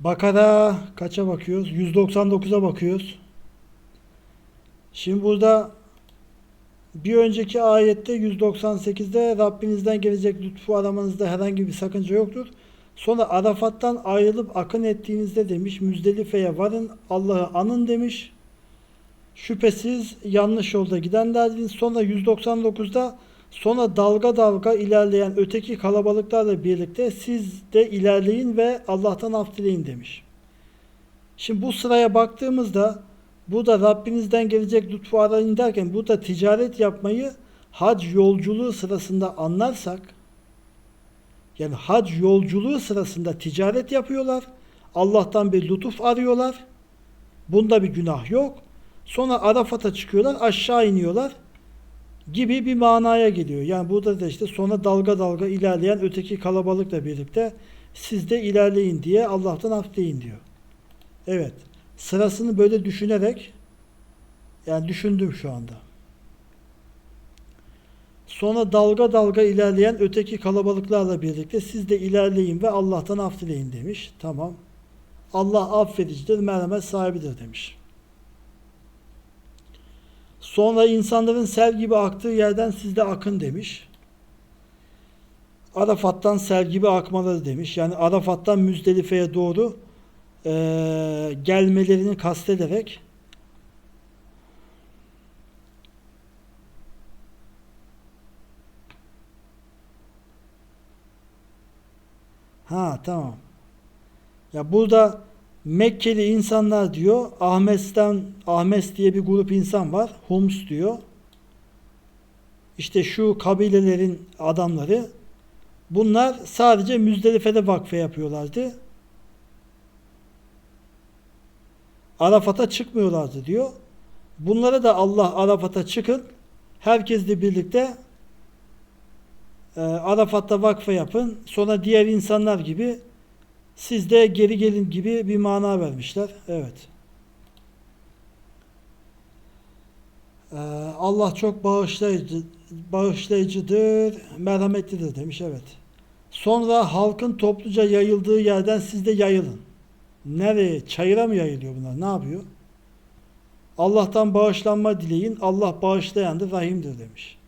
Bakara kaça bakıyoruz? 199'a bakıyoruz. Şimdi burada bir önceki ayette 198'de Rabbinizden gelecek lütfu aramanızda herhangi bir sakınca yoktur. Sonra Arafat'tan ayrılıp akın ettiğinizde demiş Müzdelife'ye varın Allah'ı anın demiş. Şüphesiz yanlış yolda gidenlerdiniz. Sonra 199'da sonra dalga dalga ilerleyen öteki kalabalıklarla birlikte siz de ilerleyin ve Allah'tan af dileyin demiş. Şimdi bu sıraya baktığımızda burada Rabbinizden gelecek lütfu arayın derken burada ticaret yapmayı hac yolculuğu sırasında anlarsak yani hac yolculuğu sırasında ticaret yapıyorlar. Allah'tan bir lütuf arıyorlar. Bunda bir günah yok. Sonra Arafat'a çıkıyorlar, aşağı iniyorlar gibi bir manaya geliyor. Yani burada da işte sonra dalga dalga ilerleyen öteki kalabalıkla birlikte siz de ilerleyin diye Allah'tan af dileyin diyor. Evet. Sırasını böyle düşünerek yani düşündüm şu anda. Sonra dalga dalga ilerleyen öteki kalabalıklarla birlikte siz de ilerleyin ve Allah'tan af dileyin demiş. Tamam. Allah affedicidir, merhamet sahibidir demiş. Sonra insanların sel gibi aktığı yerden siz de akın demiş. Arafat'tan sel gibi akmaları demiş. Yani Arafat'tan Müzdelife'ye doğru eee, gelmelerini kastederek Ha tamam. Ya burada Mekkeli insanlar diyor Ahmes'ten Ahmes diye bir grup insan var. Hums diyor. İşte şu kabilelerin adamları bunlar sadece Müzdelife'de vakfe yapıyorlardı. Arafat'a çıkmıyorlardı diyor. Bunlara da Allah Arafat'a çıkın. Herkesle birlikte e, Arafat'ta vakfe yapın. Sonra diğer insanlar gibi siz de geri gelin gibi bir mana vermişler. Evet. Ee, Allah çok bağışlayıcı, bağışlayıcıdır, merhametlidir demiş. Evet. Sonra halkın topluca yayıldığı yerden siz de yayılın. Nereye? Çayıra mı yayılıyor bunlar? Ne yapıyor? Allah'tan bağışlanma dileyin. Allah bağışlayandır, rahimdir demiş.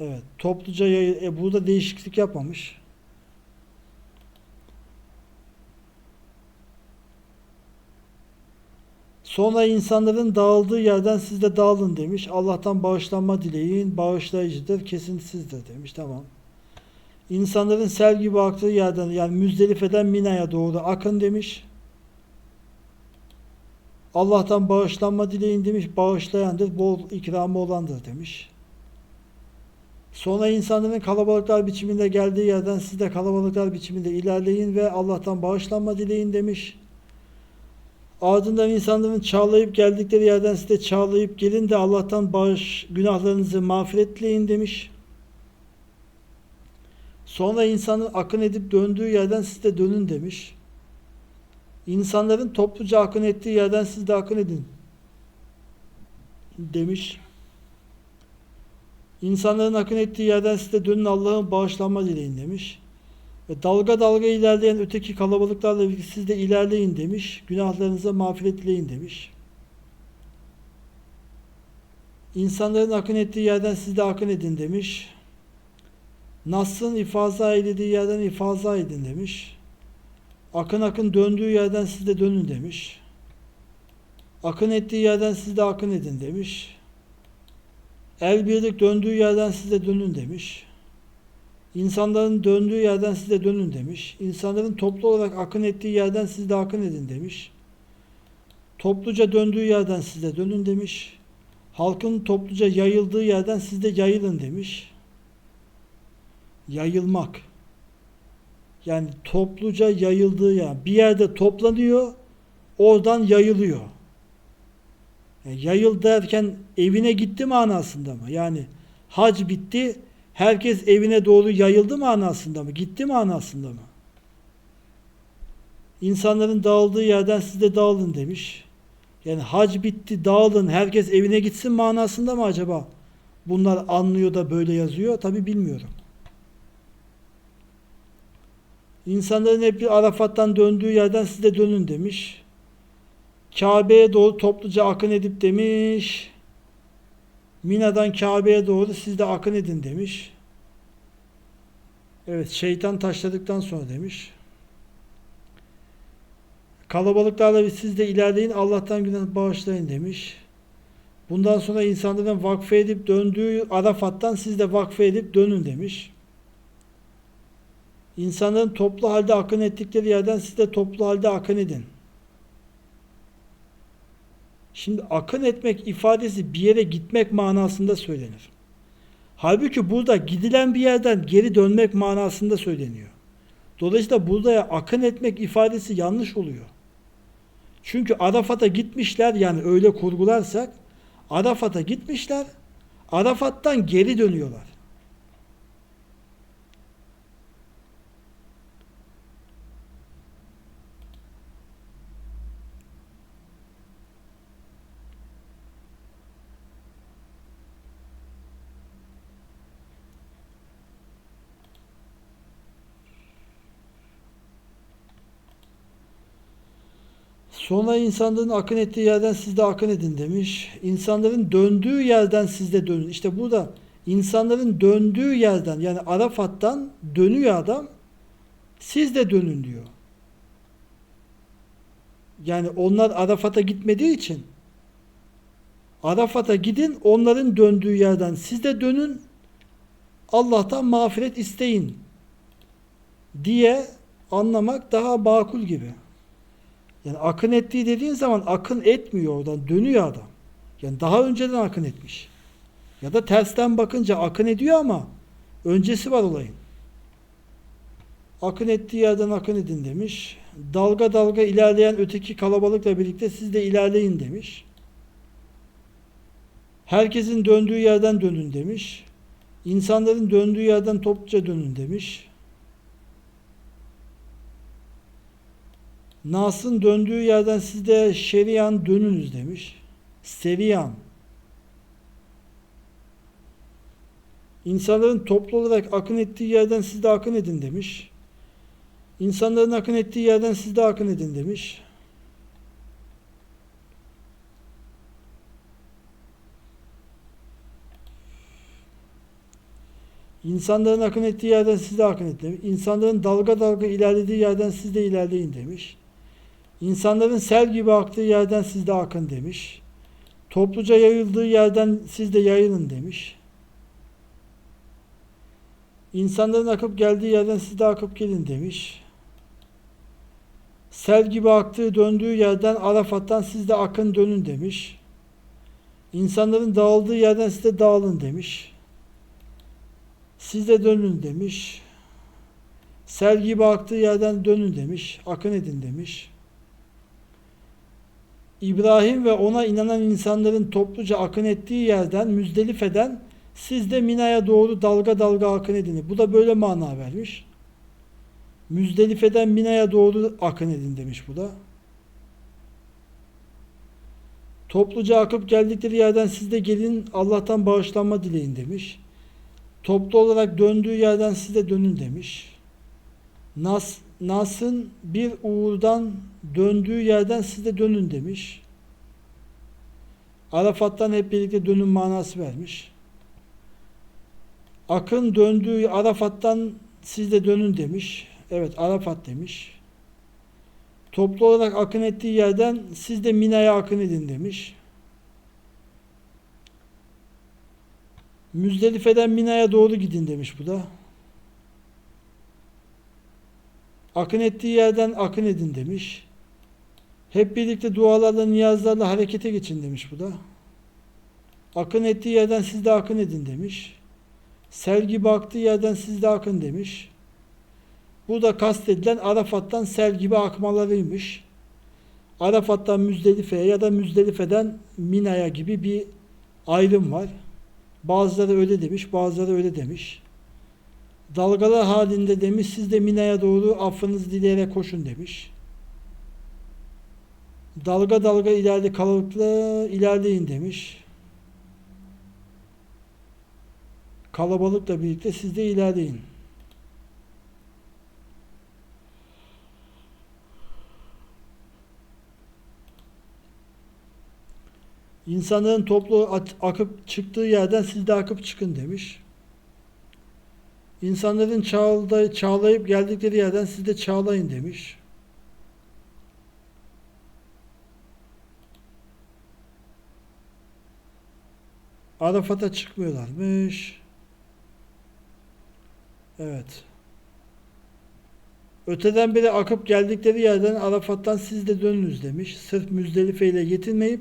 Evet. Topluca yayıl... E, burada değişiklik yapmamış. Sonra insanların dağıldığı yerden siz de dağılın demiş. Allah'tan bağışlanma dileyin. Bağışlayıcıdır, kesintisizdir demiş. Tamam. İnsanların sel gibi aktığı yerden yani Müzdelife'den Mina'ya doğru akın demiş. Allah'tan bağışlanma dileyin demiş. Bağışlayandır, bol ikramı olandır demiş. Sonra insanların kalabalıklar biçiminde geldiği yerden siz de kalabalıklar biçiminde ilerleyin ve Allah'tan bağışlanma dileyin demiş. Ardından insanların çağlayıp geldikleri yerden siz de çağlayıp gelin de Allah'tan bağış, günahlarınızı mağfiret demiş. Sonra insanın akın edip döndüğü yerden siz de dönün demiş. İnsanların topluca akın ettiği yerden siz de akın edin demiş. İnsanların akın ettiği yerden siz de dönün Allah'ın bağışlanma dileyin demiş. Ve dalga dalga ilerleyen öteki kalabalıklarla birlikte siz de ilerleyin demiş. Günahlarınıza mağfiret dileyin demiş. İnsanların akın ettiği yerden siz de akın edin demiş. Nas'ın ifaza edildiği yerden ifaza edin demiş. Akın akın döndüğü yerden siz de dönün demiş. Akın ettiği yerden siz de akın edin demiş. El birlik döndüğü yerden siz de dönün demiş. İnsanların döndüğü yerden siz de dönün demiş. İnsanların toplu olarak akın ettiği yerden siz de akın edin demiş. Topluca döndüğü yerden siz de dönün demiş. Halkın topluca yayıldığı yerden siz de yayılın demiş. Yayılmak. Yani topluca yayıldığı yer. Bir yerde toplanıyor, oradan yayılıyor. Yani yayıl derken evine gitti manasında mı? Yani hac bitti, herkes evine doğru yayıldı manasında mı? Gitti manasında mı? İnsanların dağıldığı yerden siz de dağılın demiş. Yani hac bitti, dağılın, herkes evine gitsin manasında mı acaba? Bunlar anlıyor da böyle yazıyor. Tabi bilmiyorum. İnsanların hep bir Arafat'tan döndüğü yerden siz de dönün demiş. Kabe'ye doğru topluca akın edip demiş. Mina'dan Kabe'ye doğru siz de akın edin demiş. Evet şeytan taşladıktan sonra demiş. Kalabalıklarla siz de ilerleyin Allah'tan günah bağışlayın demiş. Bundan sonra insanların vakfe edip döndüğü Arafat'tan siz de vakfe edip dönün demiş. İnsanların toplu halde akın ettikleri yerden siz de toplu halde akın edin. Şimdi akın etmek ifadesi bir yere gitmek manasında söylenir. Halbuki burada gidilen bir yerden geri dönmek manasında söyleniyor. Dolayısıyla burada akın etmek ifadesi yanlış oluyor. Çünkü Arafat'a gitmişler yani öyle kurgularsak Arafat'a gitmişler. Arafat'tan geri dönüyorlar. Sonra insanların akın ettiği yerden siz de akın edin demiş. İnsanların döndüğü yerden siz de dönün. İşte burada insanların döndüğü yerden yani Arafat'tan dönüyor adam. Siz de dönün diyor. Yani onlar Arafat'a gitmediği için Arafat'a gidin onların döndüğü yerden siz de dönün Allah'tan mağfiret isteyin diye anlamak daha makul gibi. Yani akın ettiği dediğin zaman akın etmiyor oradan dönüyor adam. Yani daha önceden akın etmiş. Ya da tersten bakınca akın ediyor ama öncesi var olayın. Akın ettiği yerden akın edin demiş. Dalga dalga ilerleyen öteki kalabalıkla birlikte siz de ilerleyin demiş. Herkesin döndüğü yerden dönün demiş. İnsanların döndüğü yerden topluca dönün demiş. Nas'ın döndüğü yerden siz de şeriyan dönünüz demiş. Seriyan. İnsanların toplu olarak akın ettiği yerden siz de akın edin demiş. İnsanların akın ettiği yerden siz de akın edin demiş. İnsanların akın ettiği yerden siz de akın edin demiş. İnsanların dalga dalga ilerlediği yerden siz de ilerleyin demiş. İnsanların sel gibi aktığı yerden siz de akın demiş. Topluca yayıldığı yerden siz de yayılın demiş. İnsanların akıp geldiği yerden siz de akıp gelin demiş. Sel gibi aktığı döndüğü yerden Arafat'tan siz de akın dönün demiş. İnsanların dağıldığı yerden siz de dağılın demiş. Siz de dönün demiş. Sel gibi aktığı yerden dönün demiş. Akın edin demiş. İbrahim ve ona inanan insanların topluca akın ettiği yerden Müzdelife'den siz de Mina'ya doğru dalga dalga akın edin. Bu da böyle mana vermiş. Müzdelife'den Mina'ya doğru akın edin demiş bu da. Topluca akıp geldikleri yerden siz de gelin Allah'tan bağışlanma dileyin demiş. Toplu olarak döndüğü yerden siz de dönün demiş. Nas, Nas'ın bir uğurdan döndüğü yerden siz de dönün demiş. Arafat'tan hep birlikte dönün manası vermiş. Akın döndüğü Arafat'tan siz de dönün demiş. Evet Arafat demiş. Toplu olarak akın ettiği yerden siz de Mina'ya akın edin demiş. Müzdelife'den Mina'ya doğru gidin demiş bu da. Akın ettiği yerden akın edin demiş. Hep birlikte dualarla, niyazlarla harekete geçin demiş bu da. Akın ettiği yerden siz de akın edin demiş. Sel gibi aktığı yerden siz de akın demiş. Burada kastedilen Arafat'tan sel gibi akmalarıymış. Arafat'tan Müzdelife'ye ya da Müzdelife'den Mina'ya gibi bir ayrım var. Bazıları öyle demiş, bazıları öyle demiş dalgalar halinde demiş siz de Mina'ya doğru affınızı dileyerek koşun demiş. Dalga dalga ileride kalabalıkla ilerleyin demiş. Kalabalıkla birlikte siz de ilerleyin. İnsanların toplu akıp çıktığı yerden siz de akıp çıkın demiş. İnsanların çağla, çağlayıp geldikleri yerden siz de çağlayın demiş. Arafat'a çıkmıyorlarmış. Evet. Öteden beri akıp geldikleri yerden Arafat'tan siz de dönünüz demiş. Sırf Müzdelife ile yetinmeyip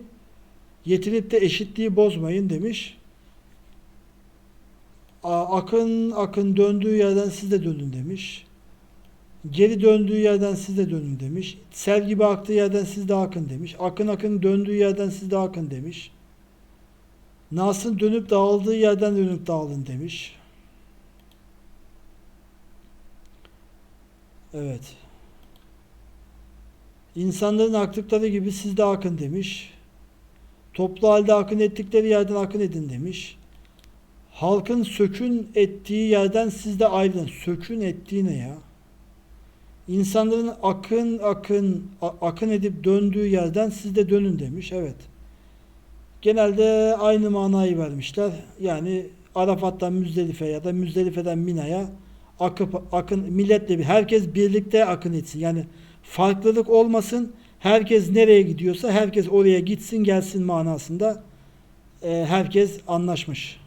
yetinip de eşitliği bozmayın demiş. Akın akın döndüğü yerden siz de dönün demiş. Geri döndüğü yerden siz de dönün demiş. Sel gibi aktığı yerden siz de akın demiş. Akın akın döndüğü yerden siz de akın demiş. Nas'ın dönüp dağıldığı yerden dönüp dağılın demiş. Evet. İnsanların aktıkları gibi siz de akın demiş. Toplu halde akın ettikleri yerden akın edin demiş. Halkın sökün ettiği yerden siz de ayrılın. Sökün ettiği ne ya? İnsanların akın akın akın edip döndüğü yerden siz de dönün demiş. Evet. Genelde aynı manayı vermişler. Yani Arafat'tan Müzdelife ya da Müzdelife'den Mina'ya akıp akın milletle bir herkes birlikte akın etsin. Yani farklılık olmasın. Herkes nereye gidiyorsa herkes oraya gitsin gelsin manasında e, herkes anlaşmış.